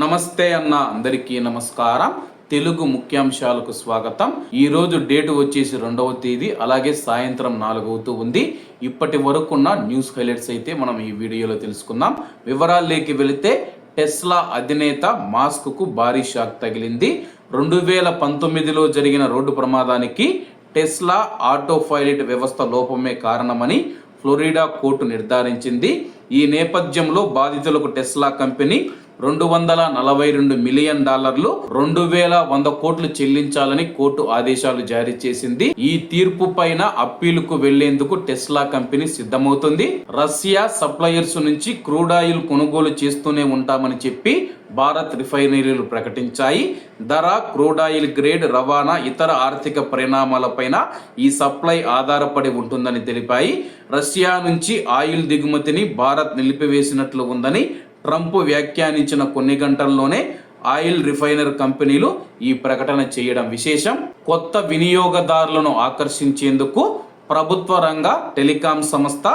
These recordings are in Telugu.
నమస్తే అన్న అందరికీ నమస్కారం. తెలుగు ముఖ్యాంశాలకు స్వాగతం. ఈరోజు డేట్ వచ్చేసి రెండవ తేదీ అలాగే సాయంత్రం నాలుగవుతూ ఉంది. ఇప్పటి వరకున్న న్యూస్ హైలైట్స్ అయితే మనం ఈ వీడియోలో తెలుసుకుందాం. వివరాల్లోకి వెళితే టెస్లా అధినేత మాస్క్కు భారీ షాక్ తగిలింది. రెండు వేల పంతొమ్మిదిలో జరిగిన రోడ్డు ప్రమాదానికి టెస్లా ఆటో పైలట్ వ్యవస్థ లోపమే కారణమని ఫ్లోరిడా కోర్టు నిర్ధారించింది. ఈ నేపథ్యంలో బాధితులకు టెస్లా కంపెనీ రెండు వందల నలభై రెండు మిలియన్ డాలర్లు రెండు వేల వంద కోట్లు చెల్లించాలని కోర్టు ఆదేశాలు జారీ చేసింది. ఈ తీర్పు పైన అప్పీలుకు వెళ్ళేందుకు టెస్లా కంపెనీ సిద్ధమవుతుంది. రష్యా సప్లయర్స్ నుంచి క్రూడ్ ఆయిల్ కొనుగోలు చేస్తూనే ఉంటామని చెప్పి భారత్ రిఫైనరీలు ప్రకటించాయి. ధర క్రూడ్ ఆయిల్ గ్రేడ్ రవాణా ఇతర ఆర్థిక పరిణామాలపైన ఈ సప్లై ఆధారపడి ఉంటుందని తెలిపాయి. రష్యా నుంచి ఆయిల్ దిగుమతిని భారత్ నిలిపివేసినట్లు ఉందని ట్రంప్ వ్యాఖ్యానించిన కొన్ని గంటల్లోనే ఆయిల్ రిఫైనర్ కంపెనీలు ఈ ప్రకటన చేయడం విశేషం. కొత్త వినియోగదారులను ఆకర్షించేందుకు ప్రభుత్వ రంగ టెలికాం సంస్థ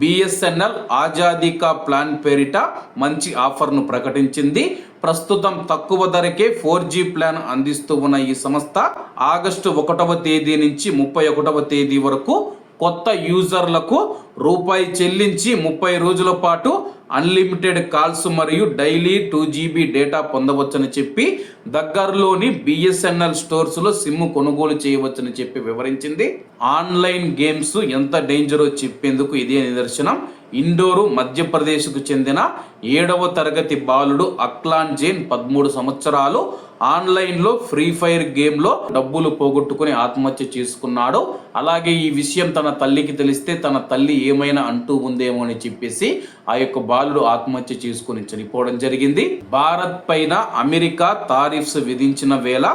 బిఎస్ఎన్ఎల్ ఆజాదీకా ప్లాన్ పేరిట మంచి ఆఫర్ను ప్రకటించింది. ప్రస్తుతం తక్కువ ధరకే ఫోర్ జీ ప్లాన్ అందిస్తూ ఉన్న ఈ సంస్థ ఆగస్టు ఒకటవ తేదీ నుంచి ముప్పై ఒకటవ తేదీ వరకు కొత్త యూజర్లకు రూపాయి చెల్లించి ముప్పై రోజుల పాటు అన్లిమిటెడ్ కాల్స్ మరియు డైలీ టూ జీబీ డేటా పొందవచ్చని చెప్పి దగ్గరలోని బిఎస్ఎన్ఎల్ స్టోర్స్లో సిమ్ కొనుగోలు చేయవచ్చని చెప్పి వివరించింది. ఆన్లైన్ గేమ్స్ ఎంత డేంజరో చెప్పేందుకు ఇదే నిదర్శనం. ఇండోరు మధ్యప్రదేశ్కు చెందిన ఏడవ తరగతి బాలుడు అక్లాన్ జైన్ పదమూడు సంవత్సరాలు ఆన్లైన్లో ఫ్రీ ఫైర్ గేమ్లో డబ్బులు పోగొట్టుకుని ఆత్మహత్య చేసుకున్నాడు. అలాగే ఈ విషయం తన తల్లికి తెలిస్తే తన తల్లి ఏమైనా అంటూ ఉందేమో అని చెప్పేసి ఆ యొక్క బాలుడు ఆత్మహత్య చేసుకుని చనిపోవడం జరిగింది. భారత్ పైన అమెరికా టారిఫ్స్ విధించిన వేళ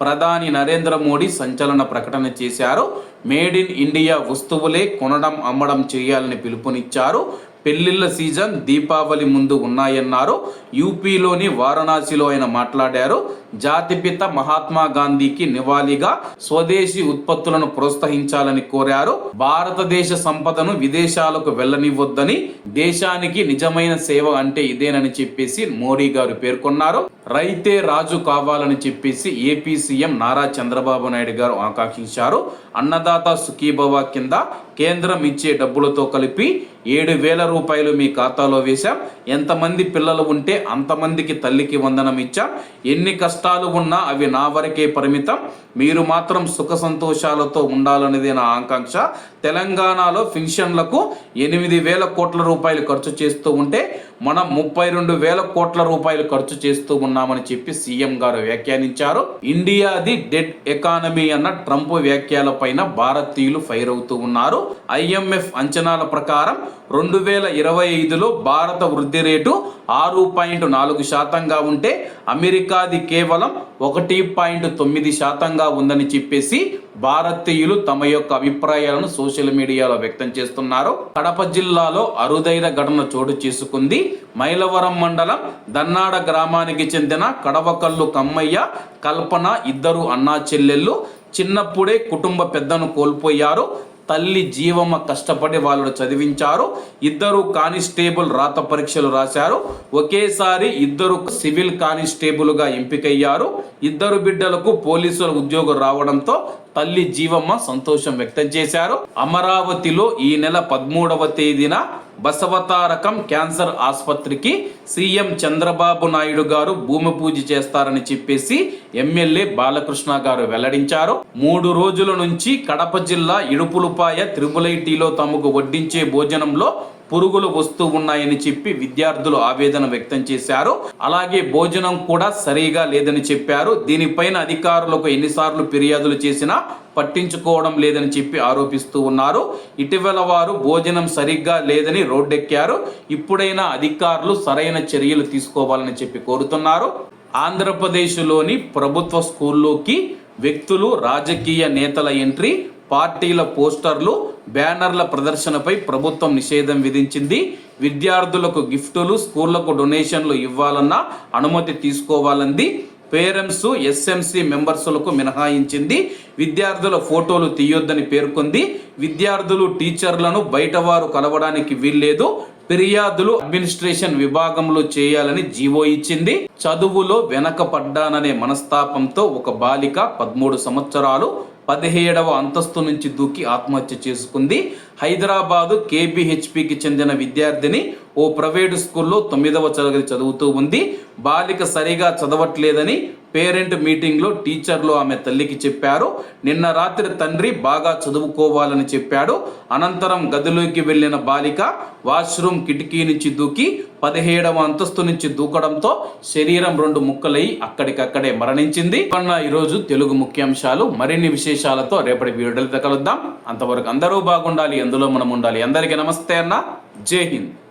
ప్రధాని నరేంద్ర మోడీ సంచలన ప్రకటన చేశారు. మేడ్ ఇన్ ఇండియా వస్తువులే కొనడం అమ్మడం చేయాలని పిలుపునిచ్చారు. పెళ్ళిళ్ళ సీజన్ దీపావళి ముందు ఉన్నాయన్నారు. యూపీలోని వారణాసిలో ఆయన మాట్లాడారు. జాతిపిత మహాత్మా గాంధీకి నివాళిగా స్వదేశీ ఉత్పత్తులను ప్రోత్సహించాలని కోరారు. భారతదేశ సంపదను విదేశాలకు వెళ్ళనివ్వొద్దని దేశానికి నిజమైన సేవ అంటే ఇదేనని చెప్పేసి మోడీ గారు పేర్కొన్నారు. రైతే రాజు కావాలని చెప్పేసి ఏపీ సీఎం నారా చంద్రబాబు నాయుడు గారు ఆకాంక్షించారు. అన్నదాత సుఖీభవ కింద కేంద్రం ఇచ్చే డబ్బులతో కలిపి ఏడు వేల రూపాయలు మీ ఖాతాలో వేశాం. ఎంతమంది పిల్లలు ఉంటే అంతమందికి తల్లికి వందనం ఇచ్చాం. ఎన్ని కష్టాలు ఉన్నా అవి నా వరకే పరిమితం. మీరు మాత్రం సుఖ సంతోషాలతో ఉండాలనేది నా ఆకాంక్ష. తెలంగాణలో పెన్షన్లకు ఎనిమిది వేల కోట్ల రూపాయలు ఖర్చు చేస్తూ ఉంటే మనం ముప్పై రెండు వేల కోట్ల రూపాయలు ఖర్చు చేస్తూ ఉన్నామని చెప్పి సీఎం గారు వ్యాఖ్యానించారు. ఇండియాది డెడ్ ఎకానమీ అన్న ట్రంప్ వ్యాఖ్యల పైన భారతీయులు ఫైర్ అవుతూ ఉన్నారు. ఐఎంఎఫ్ అంచనాల ప్రకారం రెండు వేల ఇరవై ఐదులో భారత వృద్ధి రేటు ఆరు పాయింట్ నాలుగు శాతంగా ఉంటే అమెరికాది కేవలం ఒకటి పాయింట్ తొమ్మిది శాతంగా ఉందని చెప్పేసి భారతీయులు తమ యొక్క అభిప్రాయాలను సోషల్ మీడియాలో వ్యక్తం చేస్తున్నారు. కడప జిల్లాలో అరుదైన ఘటన చోటు చేసుకుంది. మైలవరం మండలం దన్నాడ గ్రామానికి చెందిన కడవకల్లు కమ్మయ్య కల్పన ఇద్దరు అన్నా చెల్లెళ్ళు చిన్నప్పుడే కుటుంబ పెద్దను కోల్పోయారు. తల్లి జీవమ్మ కష్టపడి వాళ్ళు చదివించారు. ఇద్దరు కానిస్టేబుల్ రాత పరీక్షలు రాశారు. ఒకేసారి ఇద్దరు సివిల్ కానిస్టేబుల్గా ఎంపికయ్యారు. ఇద్దరు బిడ్డలకు పోలీసుల ఉద్యోగం రావడంతో తల్లి జీవమ్మ సంతోషం వ్యక్తం చేశారు. అమరావతిలో ఈ నెల పదమూడవ తేదీన బసవతారకం క్యాన్సర్ ఆసుపత్రికి సీఎం చంద్రబాబు నాయుడు గారు భూమి పూజ చేస్తారని చెప్పేసి ఎమ్మెల్యే బాలకృష్ణ గారు వెల్లడించారు. మూడు రోజుల నుంచి కడప జిల్లా ఇడుపులపాయ త్రిపులైటీలో తమకు వడ్డించే భోజనంలో పురుగులు వస్తూ ఉన్నాయని చెప్పి విద్యార్థులు ఆవేదన వ్యక్తం చేశారు. అలాగే భోజనం కూడా సరిగా లేదని చెప్పారు. దీనిపైన అధికారులకు ఎన్నిసార్లు ఫిర్యాదులు చేసినా పట్టించుకోవడం లేదని చెప్పి ఆరోపిస్తూ ఉన్నారు. ఇటీవల వారు భోజనం సరిగ్గా లేదని రోడ్డెక్కారు. ఇప్పుడైనా అధికారులు సరైన చర్యలు తీసుకోవాలని చెప్పి కోరుతున్నారు. ఆంధ్రప్రదేశ్లోని ప్రభుత్వ స్కూల్లోకి వ్యక్తులు రాజకీయ నేతల ఎంట్రీ పార్టీల పోస్టర్లు బ్యానర్ల ప్రదర్శనపై ప్రభుత్వం నిషేధం విధించింది. విద్యార్థులకు గిఫ్టులు స్కూళ్ళకు డొనేషన్లు ఇవ్వాలన్నా అనుమతి తీసుకోవాలంది. Parents SMC మెంబర్సులకు మినహాయించింది. విద్యార్థుల ఫోటోలు తీయొద్దని పేర్కొంది. విద్యార్థులు టీచర్లను బయటవారు కలవడానికి వీల్లేదు. ఫిర్యాదులు అడ్మినిస్ట్రేషన్ విభాగంలో చేయాలని జీవో ఇచ్చింది. చదువులో వెనకపడ్డాననే మనస్తాపంతో ఒక బాలిక పదమూడు సంవత్సరాలు పదిహేడవ అంతస్తు నుంచి దూకి ఆత్మహత్య చేసుకుంది. హైదరాబాదు కేబిహెచ్పికి చెందిన విద్యార్థిని ఓ ప్రైవేటు స్కూల్లో తొమ్మిదవ తరగతి చదువుతూ ఉంది. బాలిక సరిగా చదవట్లేదని పేరెంట్ మీటింగ్లో టీచర్లు ఆమె తల్లికి చెప్పారు. నిన్న రాత్రి తండ్రి బాగా చదువుకోవాలని చెప్పాడు. అనంతరం గదిలోకి వెళ్ళిన బాలిక వాష్రూమ్ కిటికీ నుంచి దూకి పదిహేడవ అంతస్తు నుంచి దూకడంతో శరీరం రెండు ముక్కలై అక్కడికక్కడే మరణించింది. అన్న ఈరోజు తెలుగు ముఖ్యాంశాలు మరిన్ని విశేషాలతో రేపటి వీడియోలతో కలుద్దాం. అంతవరకు అందరూ బాగుండాలి. అందులో మనం ఉండాలి. అందరికీ నమస్తే అన్న. జై హింద్.